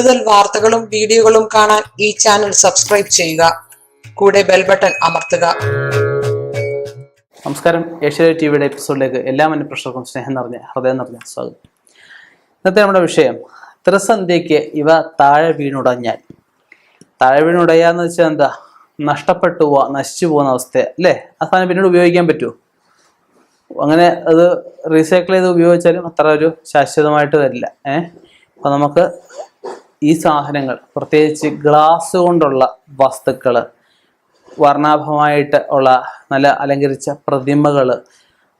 കൂടുതൽ വാർത്തകളും വീഡിയോകളും കാണാൻ ഈ ചാനൽ സബ്സ്ക്രൈബ് ചെയ്യുക. കൂടെ ബെൽ ബട്ടൺ അമർത്തുക. നമസ്കാരം. ഏഷ്യ ടി വിയുടെ എപ്പിസോഡിലേക്ക് എല്ലാ മനുഷ്യർക്കും സ്നേഹം നിറഞ്ഞ ഹൃദയം നിറഞ്ഞ സ്വാഗതം. ഇന്നത്തെ നമ്മുടെ വിഷയം ത്രിസന്ധ്യയ്ക്ക് ഇവ താഴെ വീണുടഞ്ഞാൽ. താഴെ വീണുടയാന്ന് വെച്ചാൽ എന്താ? നഷ്ടപ്പെട്ടു പോവാ നശിച്ചു പോകുന്ന അവസ്ഥ അല്ലേ? ആ സാധനം പിന്നീട് ഉപയോഗിക്കാൻ പറ്റുമോ അങ്ങനെ അത് റീസൈക്കിൾ ചെയ്ത് ഉപയോഗിച്ചാലും അത്ര ഒരു ശാശ്വതമായിട്ട് വരില്ല ഏഹ് അപ്പൊ നമുക്ക് ഈ സാധനങ്ങൾ പ്രത്യേകിച്ച് ഗ്ലാസ് കൊണ്ടുള്ള വസ്തുക്കൾ വർണാഭമായിട്ട് ഉള്ള നല്ല അലങ്കരിച്ച പ്രതിമകൾ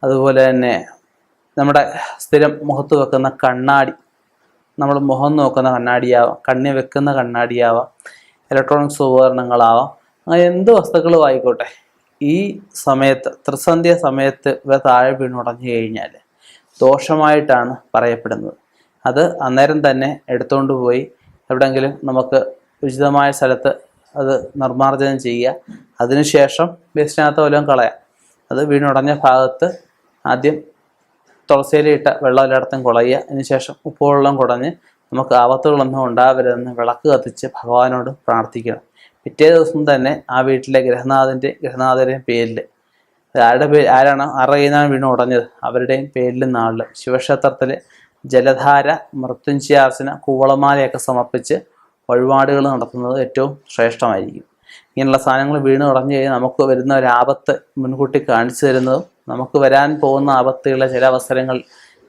അതുപോലെ തന്നെ നമ്മുടെ സ്ഥിരം മുഖത്ത് വെക്കുന്ന കണ്ണാടി നമ്മൾ മുഖം നോക്കുന്ന കണ്ണാടിയാവാം കണ്ണി വെക്കുന്ന കണ്ണാടിയാവാം ഇലക്ട്രോണിക്സ് ഉപകരണങ്ങളാവാം അങ്ങനെ എന്ത് വസ്തുക്കളും ആയിക്കോട്ടെ ഈ സമയത്ത് ത്രിസന്ധ്യ സമയത്ത് ഇവ താഴെ വീണുടഞ്ഞു കഴിഞ്ഞാൽ ദോഷമായിട്ടാണ് പറയപ്പെടുന്നത്. അത് അന്നേരം തന്നെ എടുത്തുകൊണ്ട് പോയി എവിടെയെങ്കിലും നമുക്ക് ഉചിതമായ സ്ഥലത്ത് അത് നിർമ്മാർജനം ചെയ്യുക. അതിനുശേഷം വേസ്റ്റിനകത്ത് വല്ലതും കളയാം. അത് വീണുടഞ്ഞ ഭാഗത്ത് ആദ്യം തുളസിയിലിട്ട വെള്ളം എല്ലായിടത്തും കുളയുക. അതിനുശേഷം ഉപ്പുവെള്ളം കുടഞ്ഞ് നമുക്ക് ആപത്തുകളൊന്നും ഉണ്ടാവരുതെന്ന് വിളക്ക് കത്തിച്ച് ഭഗവാനോട് പ്രാർത്ഥിക്കണം. പിറ്റേ ദിവസം തന്നെ ആ വീട്ടിലെ ഗ്രഹനാഥന്റെ ഗ്രഹനാഥരുടെയും പേരിൽ. ആരുടെ പേര് ആരാണ്? ആരുടെ കയ്യിൽ നിന്നാണ് വീണ് ഉടഞ്ഞത്? അവരുടെയും പേരിലും നാളിലും. ശിവക്ഷേത്രത്തിൽ ജലധാര മൃത്യുഞ്ജയാർച്ചന കൂവളമാലയൊക്കെ സമർപ്പിച്ച് വഴിപാടുകൾ നടത്തുന്നത് ഏറ്റവും ശ്രേഷ്ഠമായിരിക്കും. ഇങ്ങനെയുള്ള സാധനങ്ങൾ വീണ് ഉടഞ്ഞു കഴിഞ്ഞാൽ നമുക്ക് വരുന്ന ഒരു ആപത്ത് മുൻകൂട്ടി കാണിച്ചു തരുന്നതും നമുക്ക് വരാൻ പോകുന്ന ആപത്തുകളെ ചില അവസരങ്ങൾ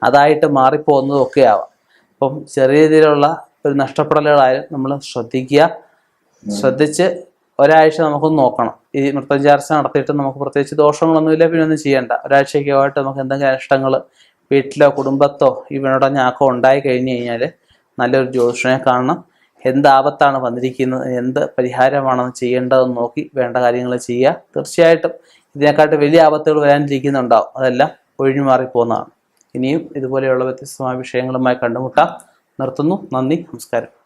അതായിട്ട് മാറിപ്പോകുന്നതും ഒക്കെ ആവാം അപ്പം ചെറിയ രീതിയിലുള്ള ഒരു നഷ്ടപ്പെടലുകളായാലും നമ്മൾ ശ്രദ്ധിക്കുക. ശ്രദ്ധിച്ച് ഒരാഴ്ച നമുക്കൊന്ന് നോക്കണം. ഈ മൃത്തഞ്ചാർച്ച നടത്തിയിട്ട് നമുക്ക് പ്രത്യേകിച്ച് ദോഷങ്ങളൊന്നുമില്ല പിന്നെ ഒന്നും ചെയ്യേണ്ട. ഒരാഴ്ചയ്ക്കായിട്ട് നമുക്ക് എന്തെങ്കിലും നഷ്ടങ്ങൾ വീട്ടിലോ കുടുംബത്തോ ഈ വീണുടഞ്ഞാക്കോ ഉണ്ടായി കഴിഞ്ഞു കഴിഞ്ഞാൽ നല്ലൊരു ജ്യോതിഷനെ കാണണം. എന്ത് ആപത്താണ് വന്നിരിക്കുന്നത്? എന്ത് പരിഹാരമാണെന്ന് ചെയ്യേണ്ടതെന്ന് നോക്കി വേണ്ട കാര്യങ്ങൾ ചെയ്യുക. തീർച്ചയായിട്ടും ഇതിനെക്കാട്ട് വലിയ ആപത്തുകൾ വരാനിരിക്കുന്നുണ്ടാവും. അതെല്ലാം ഒഴിഞ്ഞു മാറിപ്പോകുന്നതാണ് ഇനിയും ഇതുപോലെയുള്ള വ്യത്യസ്തമായ വിഷയങ്ങളുമായി കണ്ടുമുട്ടാം. നിർത്തുന്നു. നന്ദി. നമസ്കാരം.